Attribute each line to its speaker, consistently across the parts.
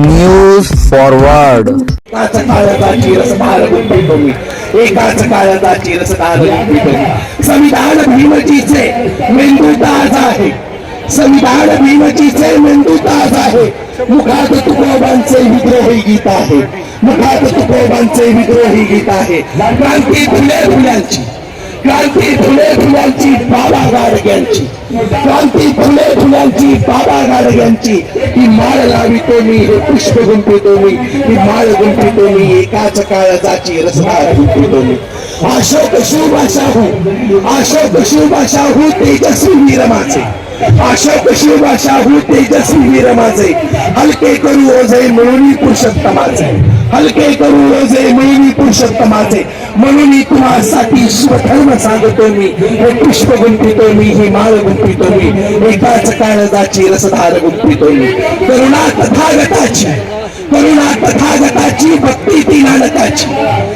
Speaker 1: News forward
Speaker 2: एकाच काळाचा चिरसधार गुंपितो एकाच काळाचा चिरसधार गुंपितो संविधान भीमजीचे मेंदू ताज आहे. संविधान भीमजीचे मेंदू ताज आहे. मुखात तुकोबांचे विद्रोही गीत आहे. मुखात तुकोबांचे विद्रोही गीत आहे. क्रांती फुले फुल्यांची क्रांती फुले फुलांची बाबा गाडग यांची. क्रांती फुले फुलांची बाबा गाडग यांची. ही माळ लावितो मी हे पुष्प गुंपितो मी ही माळ गुंपितो मी एकाच काळजाची रचना गुंपितो मी अशोक शुभा अशोक शुभा तेजस्वी वीर माझे अशोक शिवबा तेजस्वी वीर माझे हलके करू ओझे म्हणून पुरुषोत्तमाचे. हलके करू ओझे म्हणून पुरुषोत्तमाचे. म्हणून मी तुम्हासाठी स्वधर्म सांगतो मी हे पुष्प गुंपितो मी ही माळ गुंपितो मी एकाच काळजाची रसधार गुंपितो मी. करुणा तथागताची करुणा तथागताची भक्ती ती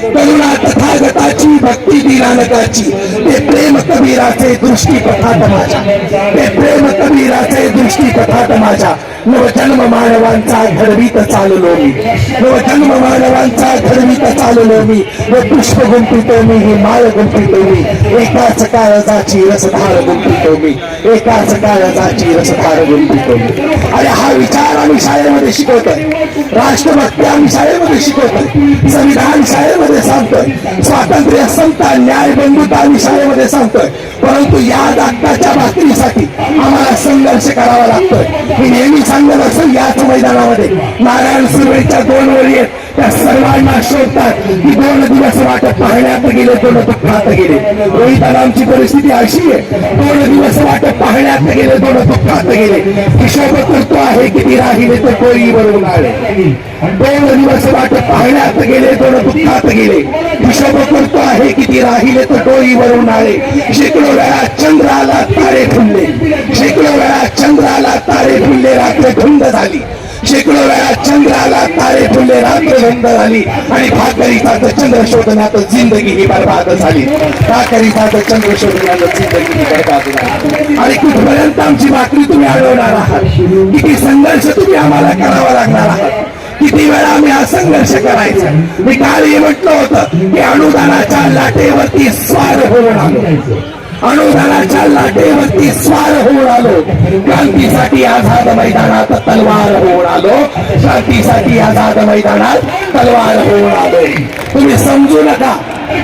Speaker 2: करुणा तथागताची भक्ती ती ते प्रेम कबीराचे दृष्टी पथात माझ्या ते प्रेम कबीराचे दृष्टी पथात माझ्या. नवजन्म मानवांचा घडवीत चाललो मी नवजन्म मानवांचा घडवीत चाललो मी व पुष्प गुंपितो मी ही माळ गुंपितो मी एका काळजाची रसधार गुंपितो मी. एकाच काळजाची रसधार गुंपितो मी हा विचार आम्ही शाळेमध्ये शिकवतोय. राष्ट्रभक्ती आम्ही शाळेमध्ये शिकवतोय. संविधान शाळेमध्ये सांगतोय. स्वातंत्र्य समता न्याय बंधुता आम्ही शाळेमध्ये सांगतोय. परंतु या दाखताच्या भाकरीसाठी आम्हाला संघर्ष करावा लागतोय. मी नेहमी सांगत असेल याच मैदानामध्ये नारायण सुरवेच्या दोन वरी आहेत. त्या सर्वांना शोधतात की दोन दिवस वाटत पाहण्यात गेले दोन दुःखात गेले. रोहित आमची परिस्थिती अशी आहे. दोन दिवस वाटत पाहण्यात गेले दोन दुःखात गेले. हिशोब करतो आहे किती राहिले तर कोळी वरून आले. दोन दिवस वाटत पाहण्यात गेले दोन दुःखात गेले. हिशोब करतो आहे किती राहिले तर कोळी वरून आले. शेकडो वेळा चंद्राला तारे फुलले शेकडो वेळा चंद्राला तारे फुलले रात्र धुंद झाली. शेकडो वेळा चंद्राला तारे ठेवले रात्र बंद झाली आणि भाकरीचा चंद्र शोधण्यात जिंदगी ही बरबाद झाली. भाकरीचा चंद्र शोधण्यात जिंदगी ही बरबाद झाली. आणि कुठपर्यंत आमची भाकरी तुम्ही अडवणार आहात? किती संघर्ष तुम्ही आम्हाला करावा लागणार आहात? किती वेळा आम्ही हा संघर्ष करायचा? मी काल हे म्हटलं होतं की अनुदानाच्या लाटेवरती स्वार होऊन आलो. अनुदानाच्या लाटेवरती स्वार होऊन आलो. क्रांतीसाठी आझाद मैदानात तलवार होऊन आलो. क्रांतीसाठी आझाद मैदानात तलवार होऊन आलो. तुम्ही समजू नका.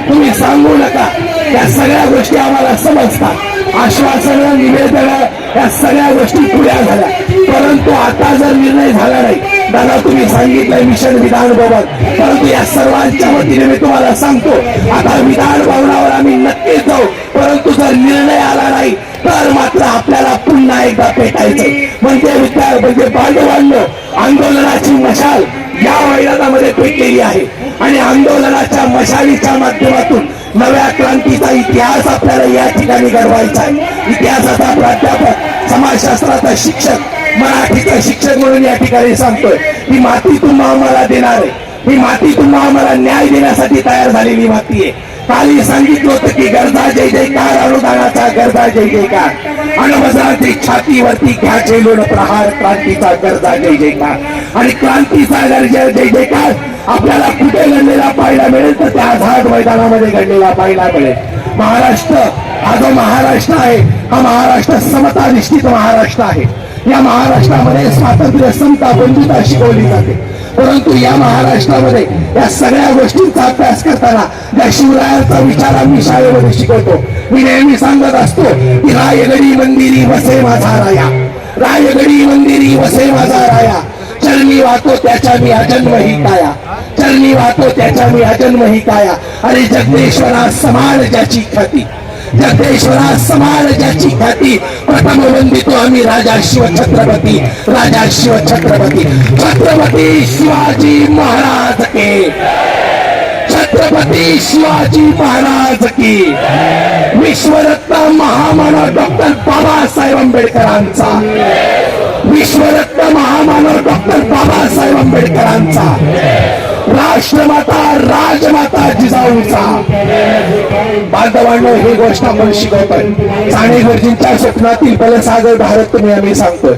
Speaker 2: तुम्ही सांगू नका. या सगळ्या गोष्टी आम्हाला समजतात. आश्वासन निवेदन या सगळ्या गोष्टी पुऱ्या झाल्या. परंतु आता जर निर्णय झाला नाही दादा तुम्ही सांगितलंय मिशन विधान भवन परंतु या सर्वांच्या वतीने मी तुम्हाला सांगतो आता विधान भवनावर आम्ही नक्कीच जाऊ. परंतु जर निर्णय आला नाही तर मात्र आपल्याला पुन्हा एकदा पेटायचं. म्हणजे विचार म्हणजे बांधवांनो आंदोलनाची मशाल या मैदानामध्ये पेटलेली आहे. आणि आंदोलनाच्या मशालीच्या माध्यमातून नव्या क्रांतीचा इतिहास आपल्याला या ठिकाणी घडवायचा आहे. इतिहासाचा प्राध्यापक समाजशास्त्राचा शिक्षक मराठीचा शिक्षक म्हणून या ठिकाणी सांगतोय ही माती तुम्हा आम्हाला देणार आहे ही माती तुम्हा आम्हाला न्याय देण्यासाठी तयार झालेली माती आहे. काली सांगितलं होतं की गरजा जय जयकार अनुदानाचा गरजा जय जयकार. अणवजाची छातीवरती घ्या झेलून प्रहार क्रांतीचा गरजा जय जयकार. आणि क्रांतीचा गरजा जय जयकार. आपल्याला कुठे घडलेला पाहायला मिळेल तर त्या आझाद मैदानामध्ये घडलेला पाहायला मिळेल. महाराष्ट्र हा जो महाराष्ट्र आहे हा महाराष्ट्र समतानिष्ठित महाराष्ट्र आहे. या महाराष्ट्रामध्ये स्वातंत्र्य समता बंधुता शिकवली जाते. परंतु या महाराष्ट्रामध्ये या सगळ्या गोष्टींचा अभ्यास करताना या शिवरायाचा विचार आम्ही शाळेमध्ये शिकवतो. मी नेहमी सांगत असतो की रायगडी मंदिरी वसे माझा राया. रायगडी मंदिरी वसे माझा राया. चरणी वाहतो त्याच्या मी अजन्म ही काया. चरणी वाहतो त्याच्या मी अजन्म ही काया. आणि जगदेश्वरा समान ज्याची ख्याती. जगदेश्वरा समाजाची ख्याती प्रथम वंदितो आम्ही राजा शिव छत्रपती राजा शिव छत्रपती. छत्रपती शिवाजी महाराज के. छत्रपती शिवाजी महाराज की. विश्वरत्न महामानव डॉक्टर बाबासाहेब आंबेडकरांचा. विश्वरत्न महामानव डॉक्टर बाबासाहेब आंबेडकरांचा. राष्ट्रमाता राजमाता जिजाऊचा. बांधवांनो ही गोष्ट आपण शिकवतोय. साने गुरुजींच्या स्वप्नातील बलसागर भारत तुम्ही आम्ही सांगतोय.